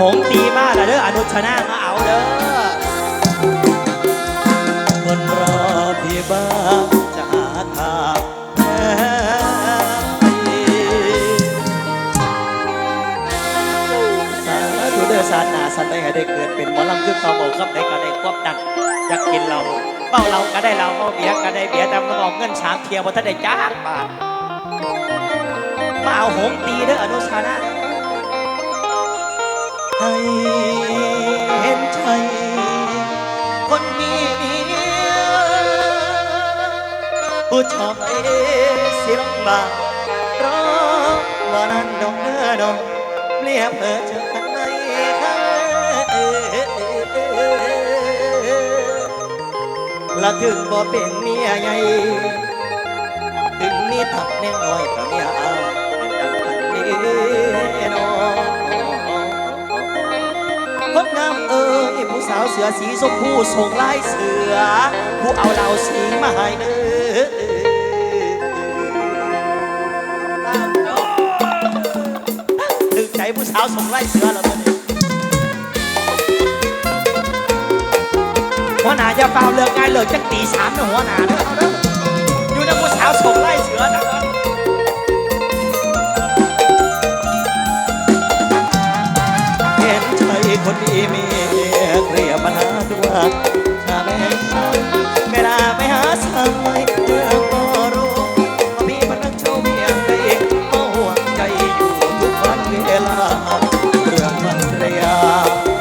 หงตีมาแล้วเด้ออนุชนามาเอาเด้อคนรอพี่บ้างจะหาทางแพ้สาธุเด้อสานาสันได้ให้ได้เกิดเป็นหมอลำขึ้นเขาบอกครับได้ก็ได้ควบดันอยากกินเราเบ้าเราก็ได้เราเบ้าเบียก็ได้เบียแต่มาบอกเงินสามเทียบว่าถ้าได้จ้างบาทมาเอาหงตีเด้ออนุชานา ให้เห็นใจคนมีเมียผู้ชอบไอ้สิลงมาร้องว่านั้นดอกเนื้อดอกเปรียเพื่อเจอกันไหมครับละถึงบ่เป็นเมียใหญ่ถึงมีทับแน่น้อยก็เมียเอาเป็นดังพันนี้น้อ คนงามเอ้ยผู้สาวเสือสีชมพูส่งลายเสือ ผู้เอาเหล่าสีมาให้เด้อถึงใจผู้สาวส่งลายเสือแล้วตัวนี้หัวหน้าจะเฝ้าเลิกงานเลิกจักตีสามนะหัวหน้าเด้อ คนดีมีเกลียปัญหาตัวชาแม่เวลาไปหาสายเมื่อก็รู้ว่ามีมันรักเจ้าเมียใดก็ห่วงใจอยู่ทุกวันเวลาเรื่องมันเรีย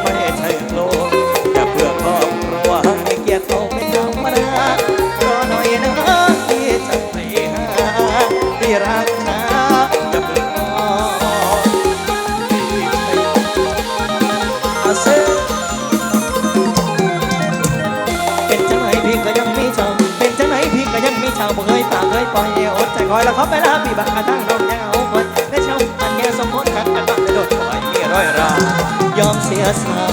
ไม่ใช่โลกอย่าเพื่อครอบครัวให้เกียรติเขาเป็นธรรมดารอหน่อยนะที่จะไปหาที่รัก ล้วเขาไปลาพี่บักกระทั่งน้องแก้วคนได้เช่าอันแก่สมมติขัดกันบักได้โดดคอยมีร้อยรายอมเสียสาว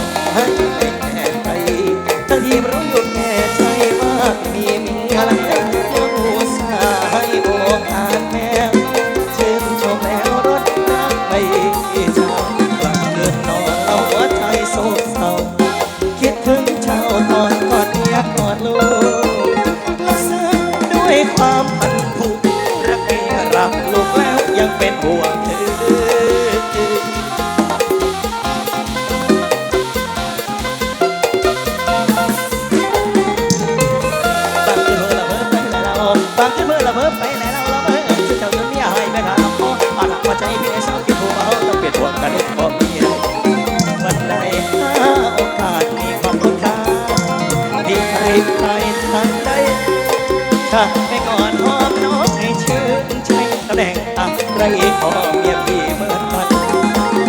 ไม่ก่อนหอมน้องให้ชื่นใจแสดงอะไรขอเมียพี่เหมือนมัน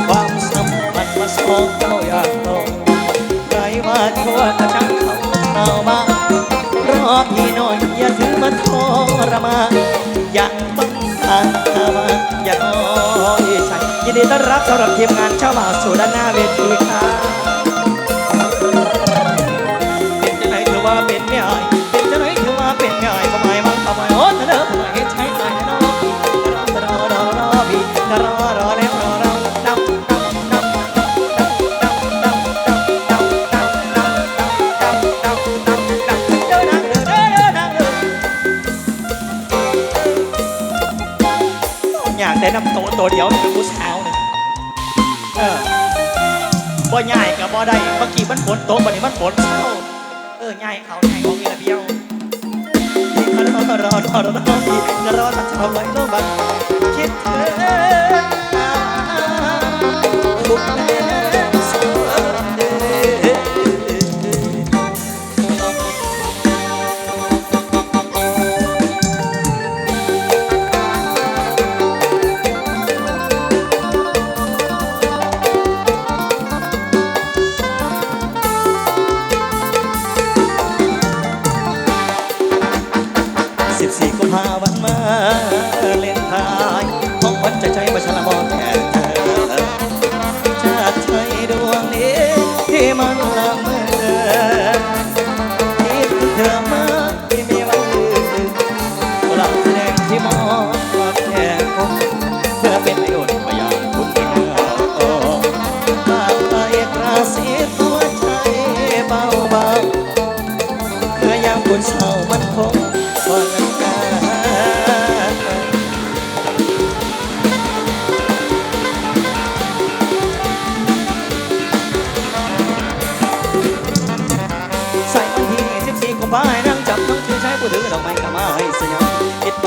ความสัมพันธ์มาสองเจ้าอยางตรงใครว่าชั่วก็ช่างเขาเข้ามารอพี่นอยอย่าถึงมาทรมานอย่าต้องการทามาอย่าน้อยใจยินดีต้อนรับสำหรับทีมงานเจ้าบ่าวสู่ด้านหน้าเวทีครับเป็นจังไหนถือว่าเป็นไม่อาย แต่น้ำโตตัวเดียวนี่เป็นผู้สาวเนี่ยเออบ่ใหญ่กับบ่ได้เมื่อกี้มันฝนตกวันนี้มันฝนเศร้าเออใหญ่เขาใหญ่เขามีระเบียวพี่ก็รอรอรอรอรอพี่รอทักชาวลอยโลบันคิดเธอบุกแม่ ภาวันมา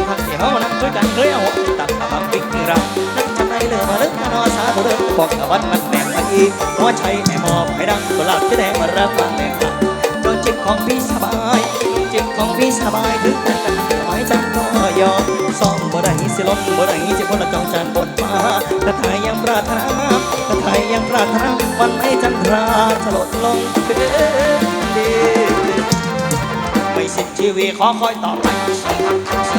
มันที่เฮานั่งคุยกันเคยเอาหัวตักตะบังปิ๊กเรานั่งจำได้เลือมาลึกนอสาธุเด้อบอกกับวันมันแม่มาอีหัวใจแม่มอบให้ดังกุหลาบที่แดงมารับฟังแม่ค่ะจนจิตของพี่สบายจิตของพี่สบายถึงกันกันหมายจังก็ยอมซ่อมบ่ได้สิล้มบ่ได้จะพ้นละจองจานบนฟ้าถ้าไทยยังปรารถนาถ้าไทยยังปรารถนาวันไม่จันทราจะลดลงเดเด้อไม่สิ้นชีวิตขอคอยต่อไป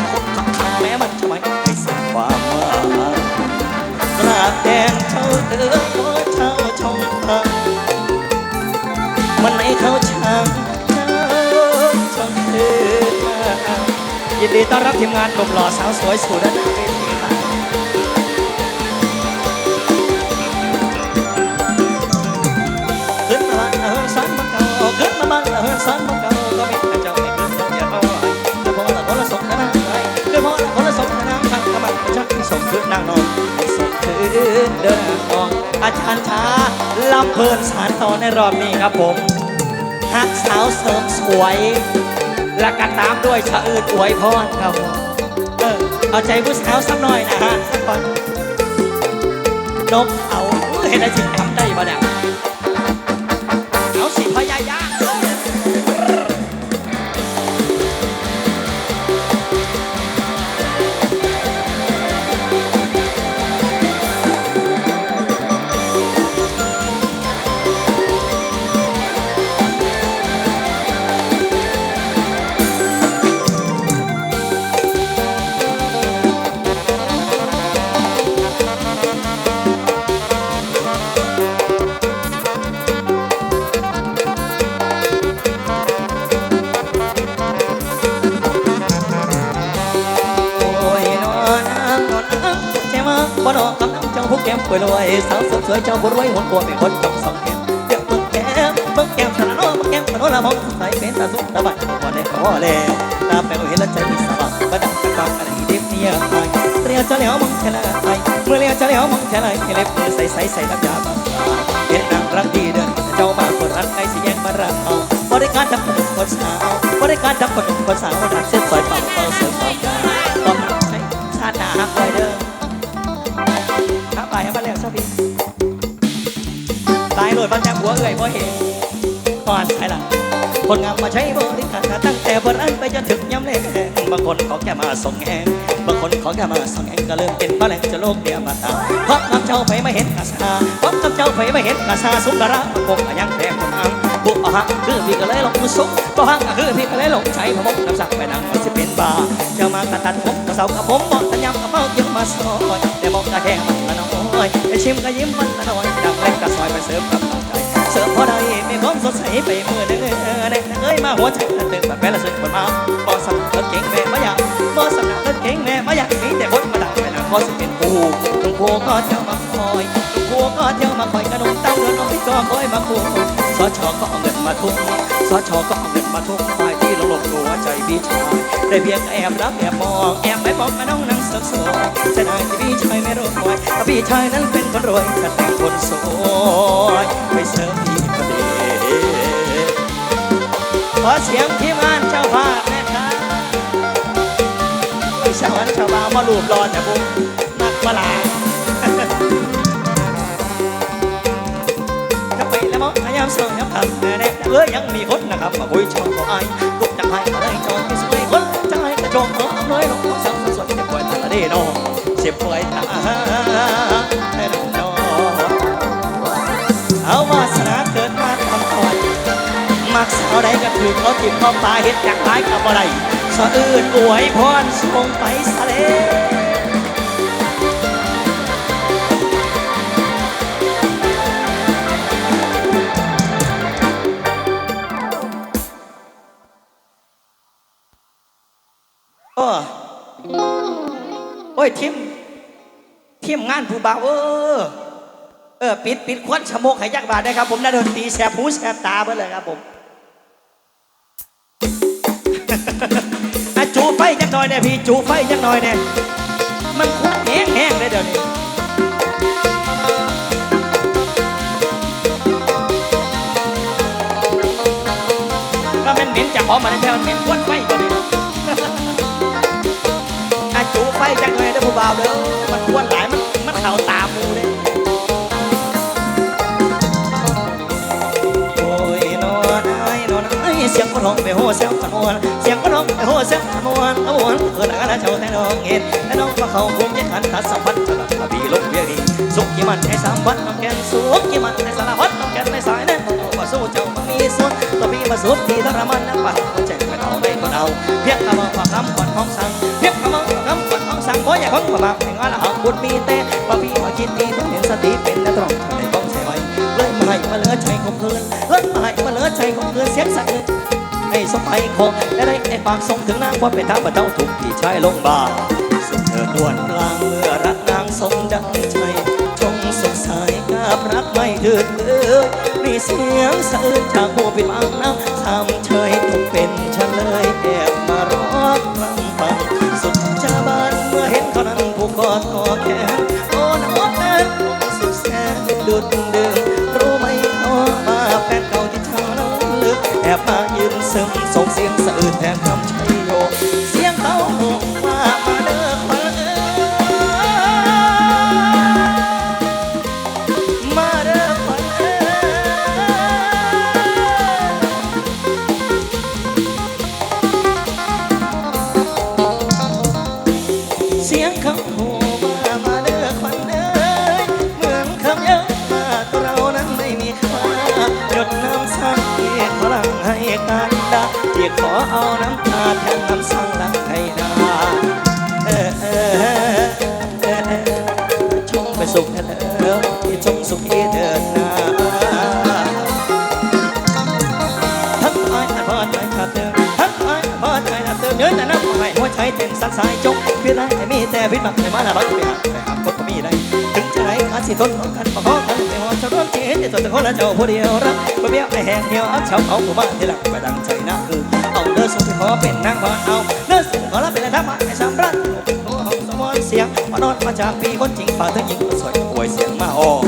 ยินดีต้อนรับทีมงานหนุ่มหล่อสาวสวยสู่ด้านขึ้นมาบ้านเออสันมาเก่าขึ้นมาบ้านเออสันมาเก่าก็ไม่แต่เจ้าไม่ขึ้นเดี๋ยวเอาไว้ก็พอละคนละสองนะนางไอ้ก็พอละคนละสองนะนางทางกระบะชักส่งขึ้นนางนอนส่งขึ้นเดินออกอาจารย์ช้าลำเพลินสารต่อในรอบนี้ครับผมฮักสาวเสริมสวย และกันตามด้วยชะอื่นอวยพรครับเออเอาใจผู้สาวสักหน่อยนะฮะสักคนนกเอาเห็นอะไรสิทำได้ปะเนี่ย ก้มป่วยรวยสาวสวยเจ้าผู้รวยหุ่นกลัวไม่คนจับสองแก้มเดี๋ยวเบิ่งแก้มเบิ่งแก้มขนาดน้อเบิ่งแก้มขนาดน้ละมองใส่เป็นตาสุกตาบัดบ่ได้ขอแล้วตาแปลวเห็นแล้วใจมีสบายบ่ดังตะกองอะไรเด็กเนี่ยไปเรียวจะแล้วมองเฉลยเมื่อเรียวจะแล้วมองเฉลยให้เล็บมือใส่ใส่ใส่น้ำยาบางเห็นนางรักดีเดินเจ้ามาคนรักใครสิแย่งมารักเอาบริการทำคนคนสาวบริการทำคนคนสาวรักเส้นสอยป่าเป่าเสริมเป่าต้อง ตายโหลดมันจะหัวเอื่อยเพราะเห็นก่อนใช่ล่ะคนงามมาใช้บริการตั้งแต่บรันไปจนถึงย้ำแรงบางคนขอแค่มาส่งแหงบางคนขอแค่มาส่งแหงก็เริ่มเป็นบ้าแรงจะโลกเดียวมาตาเพราะน้ำเจ้าไปไม่เห็นกาซาเพราะน้ำเจ้าไปไม่เห็นกาซาสุกระมันคงยังแพงคนอ้ำ บุกหักคือพี่ก็เลยหลงสุกก็หักคือพี่ก็เลยหลงใจพมกน้ำสักไปนั่งมันจะเป็นบาเจ้ามากระตันผมกระเสากับผมบอกสัญญากับเมาเกี่ยวมาซอยแต่บอกกระแทงมันละน้อยไปชิมก็ยิ้มมันละน้อยดังเล็กกระซอยไปเสริมกับใจเสิร์ฟพอได้มีความสดใสไปมือเด้อเด็กเอ้ยมาหัวใจตื่นแบบแม่ละสึกคนมาบอสำนักรถเก่งแม่มาอยากบอสำนักรถเก่งแม่มาอยากมีแต่คนมาดักแม่ละพอสิเป็นผู้ ลุงโพก็เที่ยวมาคอยลุงโพก็เที่ยวมาคอยกระนมเต้าเดินน้อยก็คอยมาคู่สชก็เอาเงินมาทุ่มสชก็เอาเงินมาทุ่มฝ่ายที่หลงหัวใจพี่ชายได้เพียงแอบรับแอบมองแอบไปมองมาน้องนั่งสิร์ฟสวยเสียดายที่พี่ชายไม่รู้คอยพี่ชายนั้นเป็นคนรวยแต่เป็นคนสวยไปเสิร์ฟพี่ก็ดีขอเสียงทีมงานเจ้าภาพนะครับชาวบ้านชาวบ้านมาลูบรอแต่ผมนักมาลา อ้ยยังมีคนนะครับมาคุยชอบบอกไอ้ลูกจะให้มาได้จอยที่สวยคนจะให้กระจกเออเอยลงสาวสวยจะปล่อยตาดีน้องเสียบปล่อยตาแต่น้องน้องเอาวาสนาเกิดมาทำคอยมักสาวใดก็ถือเขาทิมเขาปลาเฮ็ดจากหลายกับอะไรสะอื่นอวยพรส่งไปสะเล โอ้ยทิมทิมงานผู้บ่าวเออเออปิดปิดควันชะโมกให้ยักบาทได้ครับผมนักดนตรีแสบหูแสบตาเพื่อเลยครับผมจูไฟจักหน่อยเนี่ยพี่จูไฟจักหน่อยเนี่ยมันคุกแห้งแห้งเลยเดี๋ยวนี้ก็มันเหม็นจากหอมมาในแถวมันเหม็นควันไฟ ตัวนี้อจังเลยนะผู้บ่าวเด้อมันควรหลายมันมันเข่าตามูเลยโอ้ยนอนไอ้นอนไอ้เสียงคนร้องไปโหเสียงขนวนเสียงคนร้องไปโหเสียงขนวนขนวนเออหน้าหน้าเจ้าแต่น้องเห็นแต่น้องมาเข้าคุมยันขันทัดสัมพันธ์สลับกระบี่ลงเวียดีสุขที่มันให้สามวันน้องแกนสุขที่มันให้สารพัดน้องแกนในสายแน่นอนว่าสู้เจ้ามันมีส่วนตัวพี่มาสุดที่ทรมานนักปัดหัวใจไม่เอาไม่ก็เอาเพียงคำว่าความคำก่อนของสั่งเพียงคำว่าความคำ สังเพราะอย่าพังมาบากแห่งว่าละหักบุญมีแต่ว่าพี่มาคิดดีต้อเห็นสติเป็นและตรองในบ้องใช่ไหมเลยมาให้มาเหลือใจของเพื่อนเลยมาให้มาเหลือใจของเพื่อนเสียงสั่นให้สมัยคงและได้ไอ้ปากส่งถึงนางว่าเป็นทาบรรเทาทุกข์ที่ชายลงบ่าสุดเธอด่วนกลางเมื่อรักนางสมดังใจจงสุขสายกับรักไม่เดือดเอ่ยมีเสียงสะอื้นจากผู้ปิดบังน้ำทำเฉยทุกเป็นฉันเลยแอบมาร้องรำพัน กอดกอแขนโอ้น้องนั้นสุดแสนดุดเดิมรู้ไหมน้องมาแฟนเก่าที่ทางนั้นลึกแอบมายืนซึมส่งเสียงสะอื้นแทนคำช ขอเอาน้ำตาแทนน้ำสังหลังให้ดาเออเออเออเออเออจงไปสุขเถิดที่จงสุขเถิดนาทั้งไอ้พอใจขาดเติมทั้งไอ้พอใจขาดเติมเนื้อแต่น้ำไม่หัวใจเต้นสั่นสายจงคือไรมีแต่พิษบักแต่มาละบักไปหาไปหาคนก็มีได้ถึงจะไรอาสิทนกันประคองกันไปหัวจะร้อนจีน จะตัวคนละเจ้าผู้เดียวรักบ่เบี้ยไอแหงเหี่ยวอักเฉาเอาผู้บ้านที่หลังไปดังใจนะคือเอาเนื้อส่งไปขอเป็นนางบ้านเอาเนื้อส่งขอรับเป็นธรรมะไอ้สามรักโอ้ห้องสมอนเสียงมานอนมาจากปีคนจริงฝ่าเธอหญิงสวยป่วยเสียงมาออก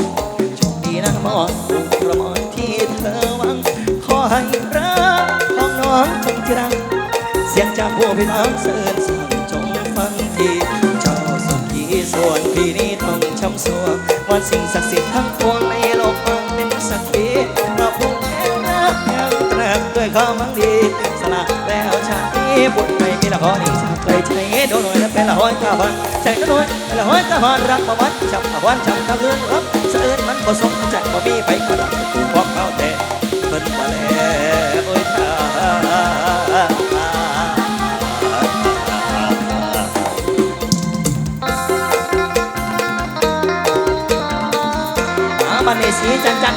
โชคดีนะมอนลูกระมอนที่เธอหวังขอให้รักของน้องจงที่รักเสียงจากผู้พิทักษ์เสริญสั่งจงฟังทีเจ้าสุขีส่วนพี่นี้ต้องช้ำสววันสิ่งศักดิ์สิทธิ์ทั้งปวงในโลกมัน ด้วยความังดีสละแล้วชาตินี้บุญไม่มีละครอีกชาติเคยใช้โดนหน่อยแล้วเป็นละห้อยกาวันใจก็น้อยเป็นละห้อยกาวันรักประวัติจับประวันจับตะเลือนรับเสื่อมันผสมจัดบ่มีไปกระดับ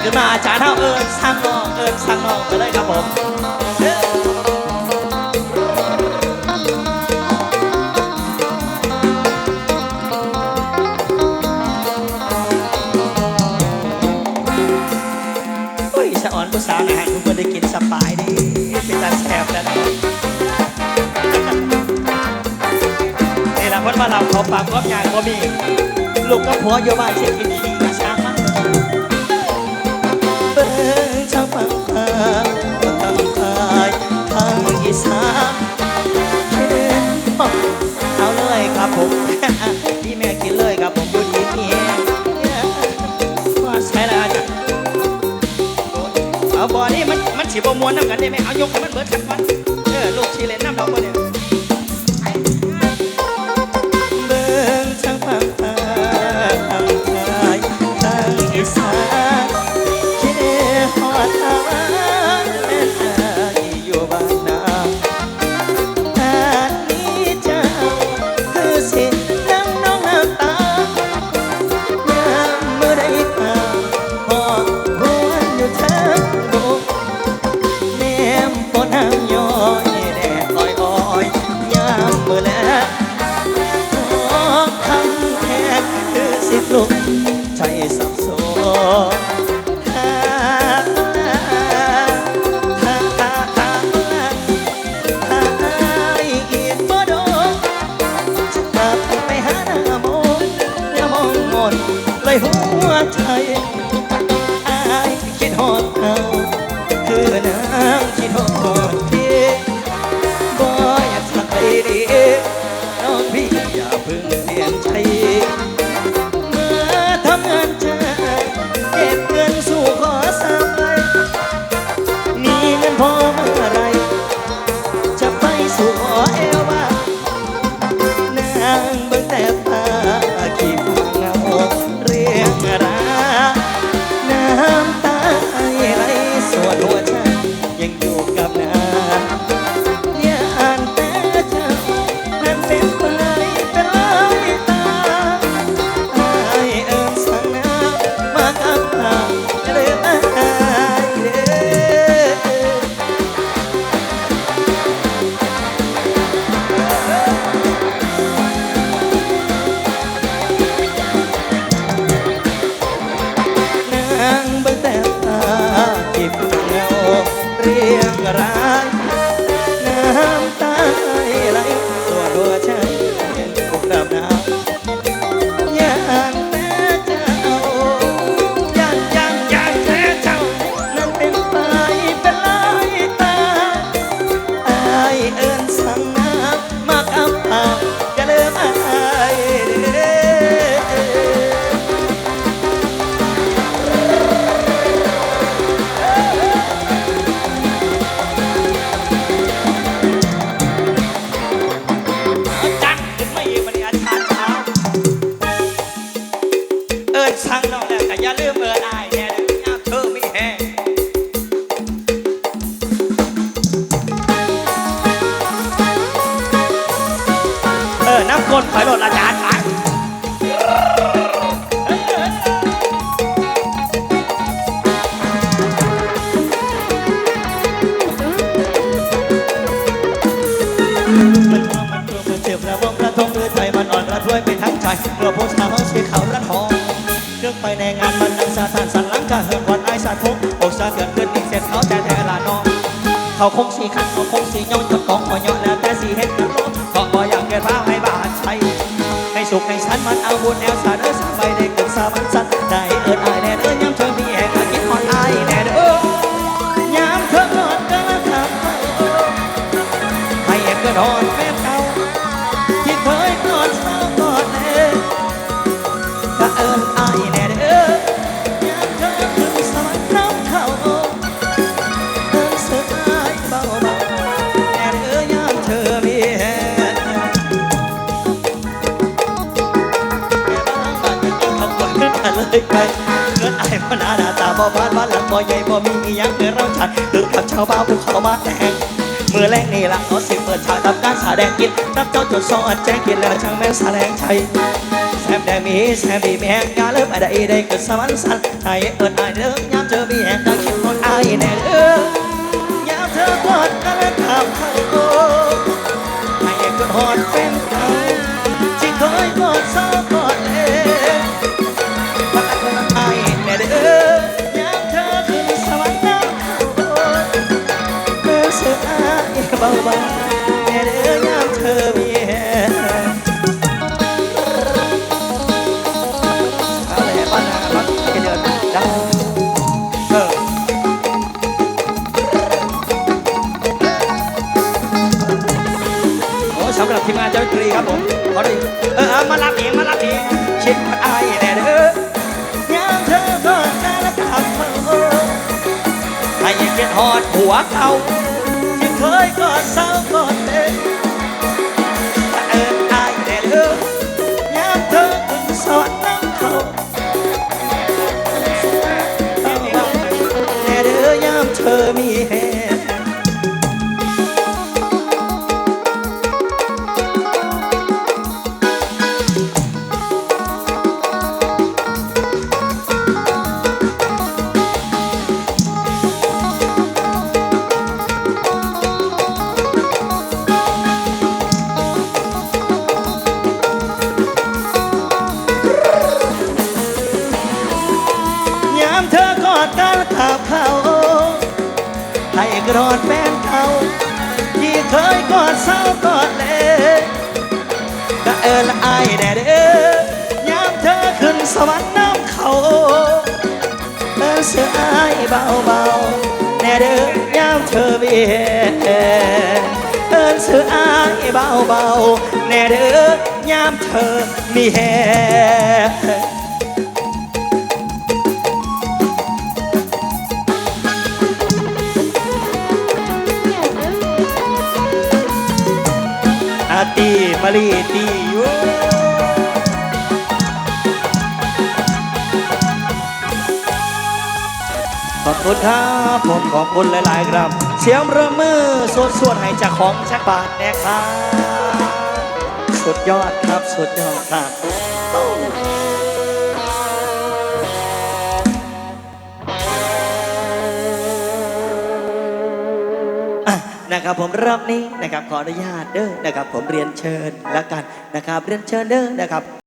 ขึ้นมาอาจารย์เท่าเอิญสั่งนองเอิญสั่งนองไปเลยครับผมเอ้ยสะอ่อนผู้สาวอาหารคุณควรได้กินสบายดีเป็นตาแซ่บแล้วเนาะนี่ละเพิ่นว่าเราขอปากรอบงานบ่มีลูกกับผัวอยู่บ้านเช็คกินขี้ พี่แม่กินเลยครับผมดูดีนี่ว่าใช่แล้วจ้ะเอาบอนี่มันมันฉีบมวนน้ำกันได้ไหมเอายกให้มันเบิดกันก่อนเออลูกชีเลนน้ำดอกบ่เนี่ย วใจอายคิดฮอดเอาคือนะ วยไปทั้งใจเมื่อผู้สาวสีขาวระทองเรื่องไปในงานมันนังสาสานสันหลังกะเหินวันไอสาทุกอกสาเกิดขึ้นอีกเสร็จเขาแต่แทละน้องเขาคงสีขันเขาคงสีย้อนกับกองหัวเยาะแล้วแต่สีเห็ดกันโลดก็บ่อยากเกิดพาให้บาดใจให้สุขให้ฉันมันเอาบุญแนวสาเด้อสาไปได้เกิดสามันสัน นาหน้าตาบ่บ้านบ้านหลังบ่ใหญ่บ่มีอีหยังเกินเราชัดตึกกับชาวบ้านภูเขามาแต่งเมื่อแรกนี่ละเขาสิเปิดฉากทำการแสดงกินรับเจ้าจดซ้อนแจ้งกินแล้วช่างแม่แสดงชัยแซมแดงมีแซมดีมีแหงกาเลิฟอะไรได้เกิดสวรรค์สันให้เอิญอายเลิกยามเจอมีแหงกาคิดคนอายแน่เออ ให้ยังเก็ดหอดหัวเขาที่เคยกอดเศร้ากอดเด็กเอออายแน่เด้อยามเธอขึ้นสวรรค์น้ำเขาแน่เด้อยามเธอมี กรอดแฟนเขาที่เคยกอดเศร้ากอดเลยก็เอิญอายแน่เด้อยามเธอขึ้นสวรรค์น้ำเขาเอิญเสืออายเบาๆแน่เด้อยามเธอมีแหงเอินเสืออายเบาเบาแน่เด้อยามเธอมีแฮ มาลีตีอยู่ขอบคุณครับผมขอบคุณหลาย ๆ ครับ เสียงระมือสวดสวดให้จากของชักบาทนะครับ สุดยอดครับ สุดยอดครับ นะครับผมรอบนี้นะครับขออนุญาตเด้อนะครับผมเรียนเชิญแล้วกันนะครับเรียนเชิญเด้อนะครับ